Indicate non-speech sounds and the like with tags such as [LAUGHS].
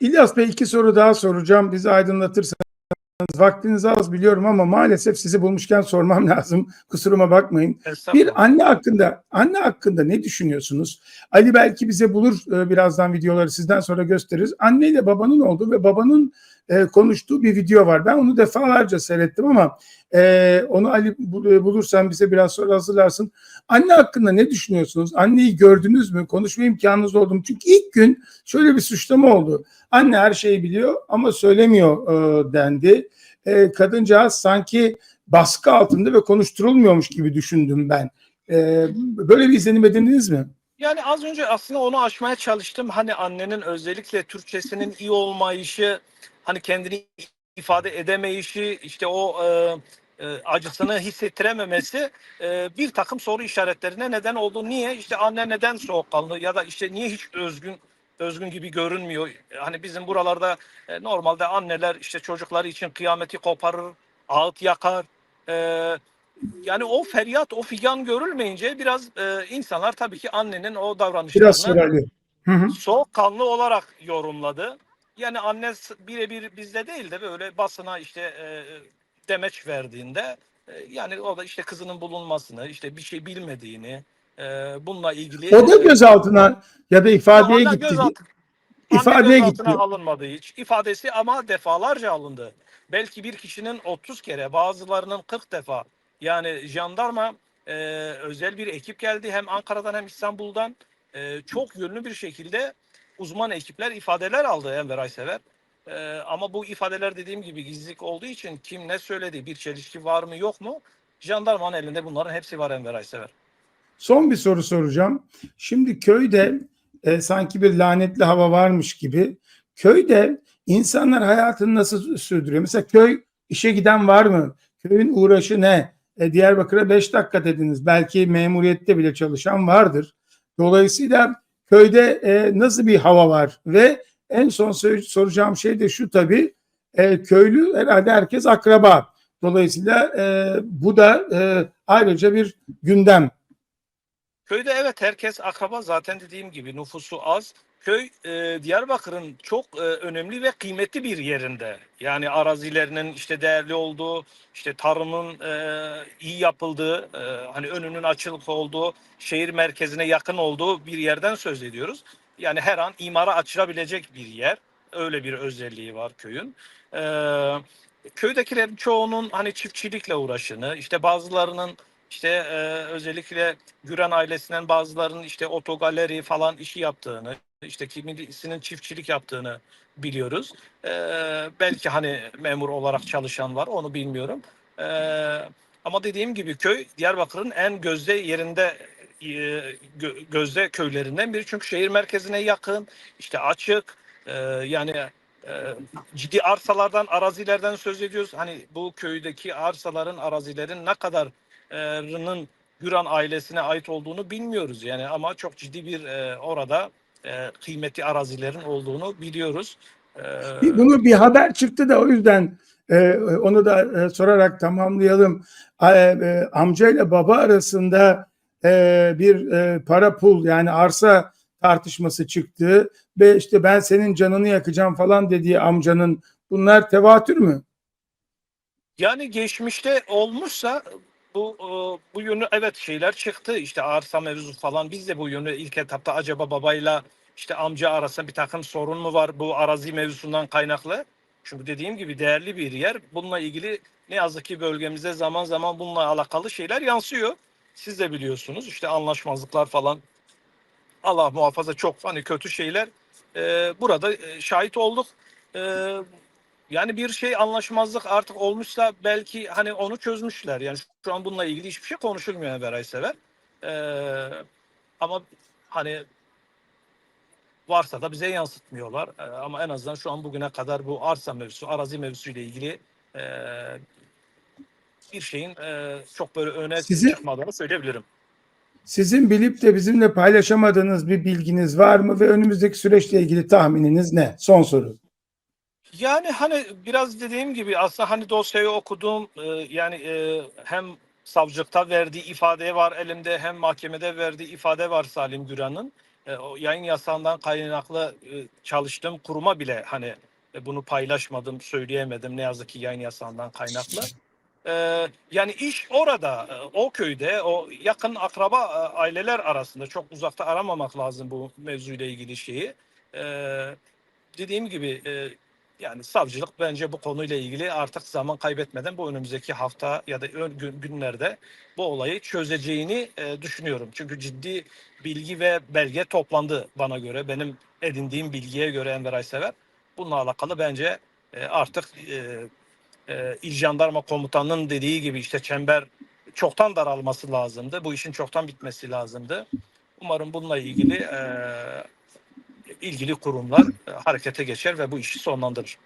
İlyas Bey iki soru daha soracağım. Bizi aydınlatırsanız. Vaktiniz az biliyorum ama maalesef sizi bulmuşken sormam [LAUGHS] lazım. Kusuruma bakmayın. Bir anne hakkında, anne hakkında ne düşünüyorsunuz? Ali belki bize bulur e, birazdan videoları sizden sonra gösteririz. Anne ile babanın olduğu ve babanın e, konuştuğu bir video var. Ben onu defalarca seyrettim ama e, onu Ali e, bulursan bize biraz sonra hazırlarsın. Anne hakkında ne düşünüyorsunuz? Anneyi gördünüz mü? Konuşma imkanınız oldu mu? Çünkü ilk gün şöyle bir suçlama oldu. Anne her şeyi biliyor ama söylemiyor e, dendi. E, kadıncağız sanki baskı altında ve konuşturulmuyormuş gibi düşündüm ben. E, böyle bir izlenim edindiniz mi? Yani az önce aslında onu aşmaya çalıştım. Hani annenin özellikle Türkçesinin iyi olmayışı, hani kendini ifade edemeyişi, işte o e, e, acısını hissettirememesi e, bir takım soru işaretlerine neden oldu. Niye? İşte anne neden soğukkanlı ya da işte niye hiç özgün özgün gibi görünmüyor? Hani bizim buralarda e, normalde anneler işte çocukları için kıyameti koparır, ağıt yakar. E, yani o feryat, o figan görülmeyince biraz e, insanlar tabii ki annenin o davranışlarını Biraz soğukkanlı olarak yorumladı. Yani anne birebir bizde değil de böyle basına işte e, demeç verdiğinde e, yani o da işte kızının bulunmasını, işte bir şey bilmediğini, e, bununla ilgili O da gözaltına ya da ifadeye gitti. gözaltı- İfadeye gitti. alınmadı hiç. İfadesi ama defalarca alındı. Belki bir kişinin 30 kere, bazılarının 40 defa. Yani jandarma e, özel bir ekip geldi hem Ankara'dan hem İstanbul'dan e, çok yönlü bir şekilde uzman ekipler ifadeler aldı Enver Aysever. E, ama bu ifadeler dediğim gibi gizlilik olduğu için kim ne söyledi, bir çelişki var mı yok mu? Jandarmanın elinde bunların hepsi var Enver Aysever. Son bir soru soracağım. Şimdi köyde e, sanki bir lanetli hava varmış gibi. Köyde insanlar hayatını nasıl sürdürüyor? Mesela köy işe giden var mı? Köyün uğraşı ne? E, Diyarbakır'a 5 dakika dediniz. Belki memuriyette bile çalışan vardır. Dolayısıyla köyde e, nasıl bir hava var? Ve en son sor- soracağım şey de şu tabii. E, köylü herhalde herkes akraba. Dolayısıyla e, bu da e, ayrıca bir gündem. Köyde evet herkes akraba zaten dediğim gibi nüfusu az. Köy e, Diyarbakır'ın çok e, önemli ve kıymetli bir yerinde. Yani arazilerinin işte değerli olduğu, işte tarımın e, iyi yapıldığı, e, hani önünün açılık olduğu, şehir merkezine yakın olduğu bir yerden söz ediyoruz. Yani her an imara açılabilecek bir yer. Öyle bir özelliği var köyün. E, köydekilerin çoğunun hani çiftçilikle uğraşını, işte bazılarının işte e, özellikle Güren ailesinden bazılarının işte otogaleri falan işi yaptığını, işte kimisinin çiftçilik yaptığını biliyoruz. E, belki hani memur olarak çalışan var, onu bilmiyorum. E, ama dediğim gibi köy Diyarbakır'ın en gözde yerinde e, gö- gözde köylerinden biri. Çünkü şehir merkezine yakın, işte açık, e, yani e, ciddi arsalardan, arazilerden söz ediyoruz. Hani bu köydeki arsaların, arazilerin ne kadar R'nın Güran ailesine ait olduğunu bilmiyoruz yani ama çok ciddi bir e, orada e, kıymetli arazilerin olduğunu biliyoruz. E, Bunu bir haber çıktı da o yüzden e, onu da e, sorarak tamamlayalım. E, amca ile baba arasında e, bir e, para pul yani arsa tartışması çıktı ve işte ben senin canını yakacağım falan dediği amcanın bunlar tevatür mü? yani geçmişte olmuşsa bu e, bu yönü evet şeyler çıktı işte arsa mevzu falan biz de bu yönü ilk etapta acaba babayla işte amca arasında bir takım sorun mu var bu arazi mevzusundan kaynaklı? Çünkü dediğim gibi değerli bir yer. Bununla ilgili ne yazık ki bölgemizde zaman zaman bununla alakalı şeyler yansıyor. Siz de biliyorsunuz işte anlaşmazlıklar falan Allah muhafaza çok hani kötü şeyler e, burada e, şahit olduk. E, yani bir şey anlaşmazlık artık olmuşsa belki hani onu çözmüşler. Yani şu an bununla ilgili hiçbir şey konuşulmuyor Enver Aysever. E, ama hani varsa da bize yansıtmıyorlar. E, ama en azından şu an bugüne kadar bu arsa mevzusu, arazi mevzusu ile ilgili e, bir şeyin e, çok böyle öne Sizin- çıkmadığını söyleyebilirim. Sizin bilip de bizimle paylaşamadığınız bir bilginiz var mı ve önümüzdeki süreçle ilgili tahmininiz ne? Son soru. Yani hani biraz dediğim gibi aslında hani dosyayı okudum e, yani e, hem savcılıkta verdiği ifade var elimde hem mahkemede verdiği ifade var Salim Güran'ın. e, o yayın yasağından kaynaklı çalıştığım kuruma bile hani bunu paylaşmadım, söyleyemedim ne yazık ki yayın yasağından kaynaklı. Yani iş orada, o köyde, o yakın akraba aileler arasında çok uzakta aramamak lazım bu mevzuyla ilgili şeyi. Dediğim gibi yani savcılık bence bu konuyla ilgili artık zaman kaybetmeden bu önümüzdeki hafta ya da ön gün- günlerde bu olayı çözeceğini e, düşünüyorum. Çünkü ciddi bilgi ve belge toplandı bana göre. Benim edindiğim bilgiye göre Enver Aysever. Bununla alakalı bence e, artık e, e, İl Jandarma Komutanı'nın dediği gibi işte çember çoktan daralması lazımdı. Bu işin çoktan bitmesi lazımdı. Umarım bununla ilgili e, ilgili kurumlar e, harekete geçer ve bu işi sonlandırır.